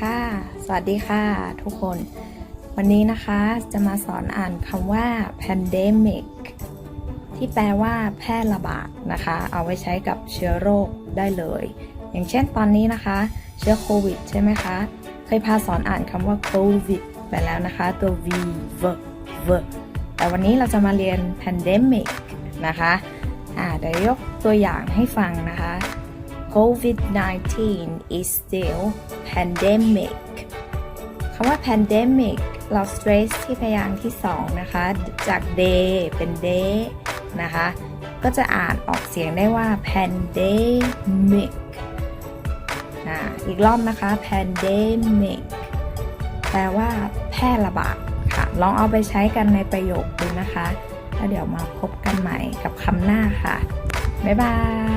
ค่ะ สวัสดีค่ะทุกคน วันนี้นะคะจะมาสอนอ่านคำว่า pandemic ที่แปลว่าแพร่ระบาดนะคะ เอาไว้ใช้กับเชื้อโรคได้เลย อย่างเช่นตอนนี้นะคะ เชื้อโควิดใช่ไหมคะ เคยพาสอนอ่านคำว่า covid ไปแล้วนะคะ ตัว v v v แต่วันนี้เราจะมาเรียน pandemic นะคะ อ่าเดี๋ยวยกตัวอย่างให้ฟังนะคะ COVID-19 is still pandemic คำว่า pandemic เรา stress ที่พยางค์ที่สองนะคะ จาก day เป็น day นะคะ ก็จะอ่านออกเสียงได้ว่า pandemic อ่าอีกรอบนะคะ pandemic แปลว่าแพร่ระบาดค่ะ ลองเอาไปใช้กันในประโยคดูนะคะ แล้วเดี๋ยวมาพบกันใหม่กับคำหน้าค่ะ บ๊ายบาย